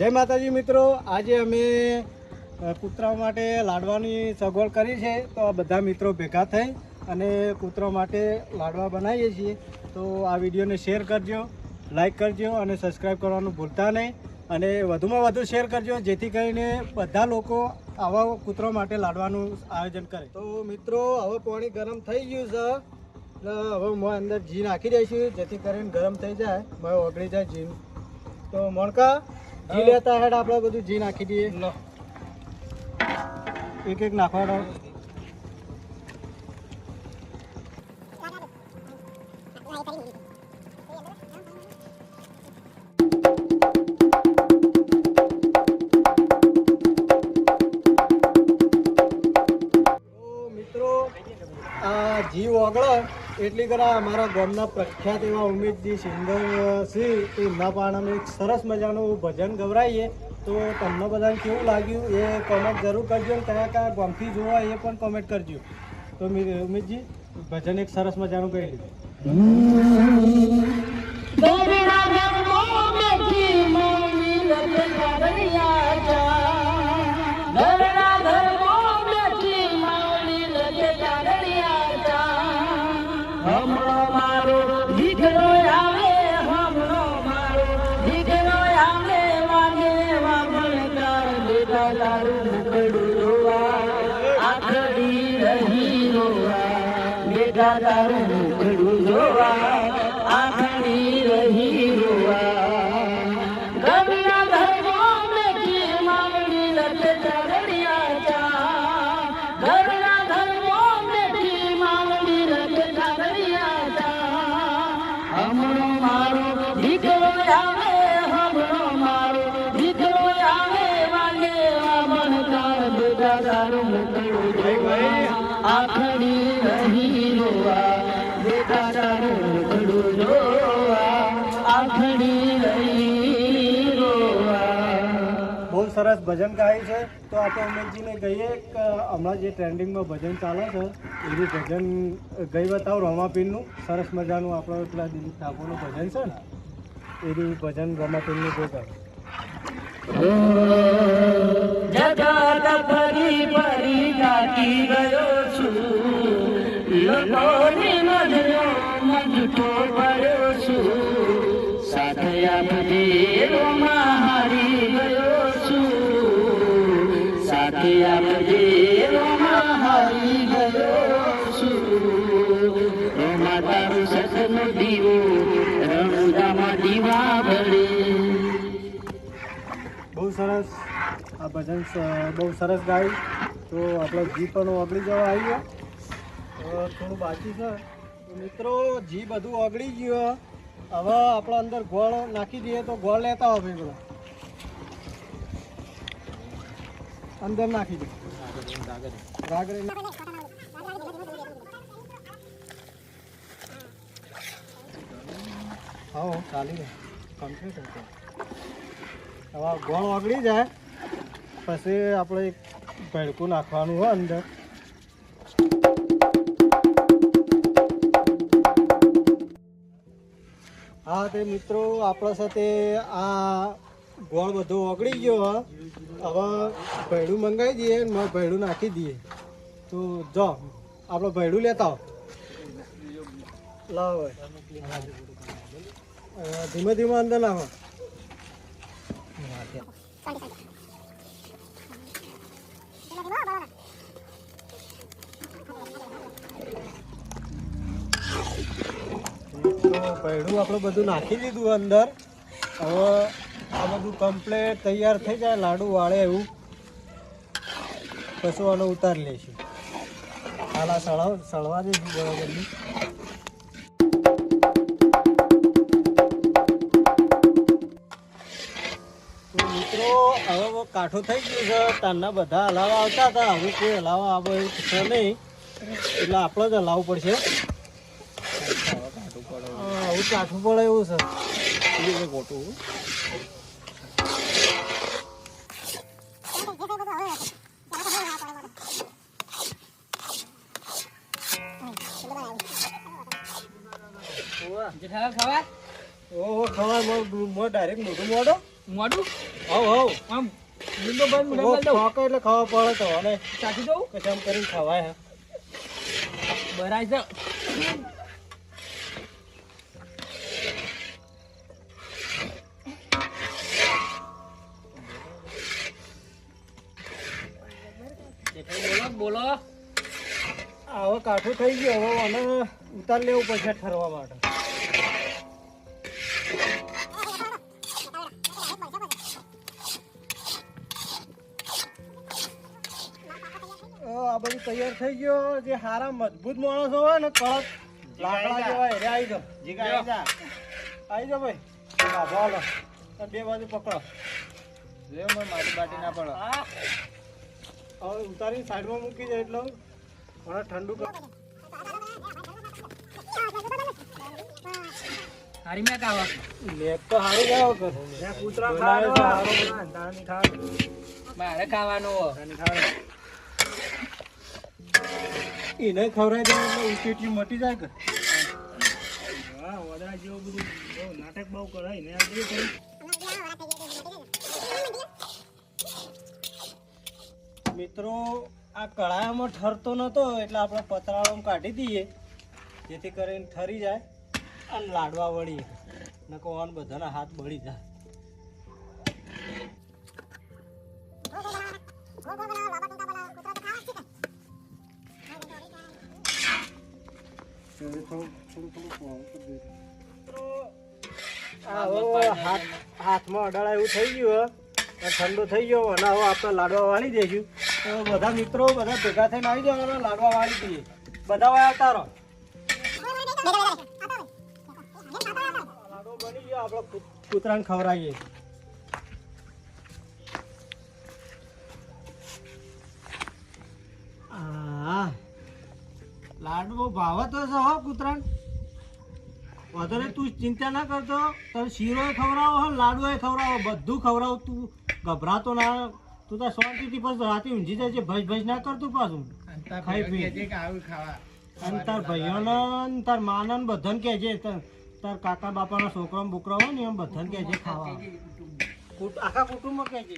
જય માતાજી મિત્રો આજે અમે અ, કૂતરા માટે લાડવાની સગવડ કરી છે. તો આ બધા મિત્રો ભેગા થઈ અને કૂતરા માટે લાડવા બનાવીએ છીએ. તો આ વિડીયોને શેર કરજો લાઈક કરજો અને સબસ્ક્રાઈબ કરવાનું ભૂલતા નહીં. અને વધુમાં વધુ શેર કરજો જેથી કરીને બધા લોકો આવા કૂતરો માટે લાડવાનું આયોજન કરે. તો મિત્રો હવે પાણી ગરમ થઈ ગયું છે. એટલે હવે હું અંદર ઘી નાખી દઈશું જેથી કરીને ગરમ થઈ જાય મેં ઓગળી જાય ઘી તો મોણકા ઘી લેતા હેડ આપણે બધું ઘી નાખી દઈએ. એક એક આ જીવ ઓગળો. એટલી કરા અમારા ગામના પ્રખ્યાત એવા ઉમેદજી સિંગર શ્રી એમના પાણામાં એક સરસ મજાનું ભજન ગવરાઈએ. તો તમને બધાને કેવું લાગ્યું એ કોમેન્ટ જરૂર કરજો અને કયા કયા ગામથી જોવા એ પણ કોમેન્ટ કરજો. તો ઉમેદજી, ભજન એક સરસ મજાનું કહી દીધું તારું મુખડું જોવા, આખડી રહી રોવા ગમના ધર્મો મેથી માવડી લટ ચરડિયા ચા ગમના ધર્મો તાર બેટા જોવા આખડી રહી રોવા. બેટા તારું મુખડું જોવા આખડી રહી રોવા. બહુ સરસ ભજન ગાય છે. તો આપણે ઉમેશજીને કહીએ કે હમણાં જે ટ્રેન્ડિંગમાં ભજન ચાલે છે એનું ભજન ગઈ બતાવો રોમાપીરનું. સરસ મજાનું આપણો પેલા દિલીપ ઠાકોરનું ભજન છે ને એનું ભજન રોમાપીરનું ગઈ ગાય લોકોની નજરોમાં જૂઠો પડ્યો છું. સાથે આપજે રોમાં હારી ગયો છું. ગયો દીવો ભળે બહુ સરસ. આ ભજન બહુ સરસ ગાયું. તો આપણો પણ ઓગળી જવા આવી તો થોડું બાકી છે. મિત્રો, જી બધું ઓગળી ગયું હવે આપણે અંદર ગોળ નાખી દઈએ તો ગોળ લેતા હોય બધા. અંદર નાખી દે. રાગરે હા ચાલી રહે કમ્પ્લીટ હતો હવે ગોળ ઓગળી જાય. પછી આપણે ભેડકું નાખવાનું હોય અંદર. હા, તે મિત્રો, આપણા સાથે આ ગોળ બધો ઓગળી ગયો હવે ભેડું મંગાવી દઈએ ને ભૈડું નાખી દઈએ. તો જો, આપણે ભેડું લેતા લાવો ધીમે ધીમે અંદર નાખો ભેડું આપણે બધું નાખી દીધું અંદર. હવે આ બધું કમ્પ્લેટ તૈયાર થઈ જાય, લાડુ વાળે એવું. પછી આનો ઉતારી લઈશું. હાલ આ સળાવ, સળવા દઈશું બરાબરની મિત્રો, હવે કાઠું થઈ ગયું છે. તારના બધા હલાવા આવતા હતા. હવે કોઈ હલાવા આવે એવું છે નહીં. એટલે આપણે જ હલાવવું પડશે. હા, આવું કાઠું પડે એવું છે. ખોટું ખવાય ઓહો હવે કાઠું થઈ ગયું. હવે અને ઉતાર લેવું પડશે ઠરવા માટે. આ બધું તૈયાર થઈ ગયો. જે હારા મજબૂત માણસો હોય ને કડક લાકડા જેવા હેરે આવી જાઓ. આવી જાઓ ભાઈ. બોલો બે બાજુ પકડો. લે મારી બાટી ના પડો. હવે ઉતારી સાઈડમાં મૂકી જાય એટલે. મને ઠંડુ કર હારી મેં કાવા મેં તો હારી ગયો કર કૂતરા બનાવે છે હારો. મારે ખાવાનું હો. એને ખવરાય દે એટલે ઉકેટી મટી જાય કે. મિત્રો આ કળાયામાં ઠરતો નતો એટલે આપણે પતરાળામાં કાઢી દઈએ. જેથી કરીને ઠરી જાય અને લાડવા વળીએ. નકો ઓન બધાના હાથ બળી જાય. હાથમાં અડાળા એવું થઈ ગયું ઠંડુ થઈ ગયો અને હવે આપણે લાડવા વાળી દઈશું બધા મિત્રો, બધા ભેગા થઈને આવી જવાના લાડવા વાળી દઈએ બધા વાય આવતા રહો કૂતરાને ખવડાવીએ. લાડવો ભાવત છે હો કૂતરાને. વધારે તું ચિંતા ના કરતો. તને શીરો ખવડાવો લાડવો ખવડાવો. બધું ખવડાવો તું. ગભરાતો ના તું તાર શાંતિથી પછી રાતે ઊંઘી જાય છે ભજ ભજ ના કરતું પાછું. ખાઈ પી. કહેજે કે આવું ખાવા. અને તાર ભાઈઓને ને તાર માને બધન બધાને કહેજે તાર કાકા બાપાના છોકરા બોકરા હોય ને એમ બધાને કહેજે ખાવા. આખા કુટુંબમાં કહેજે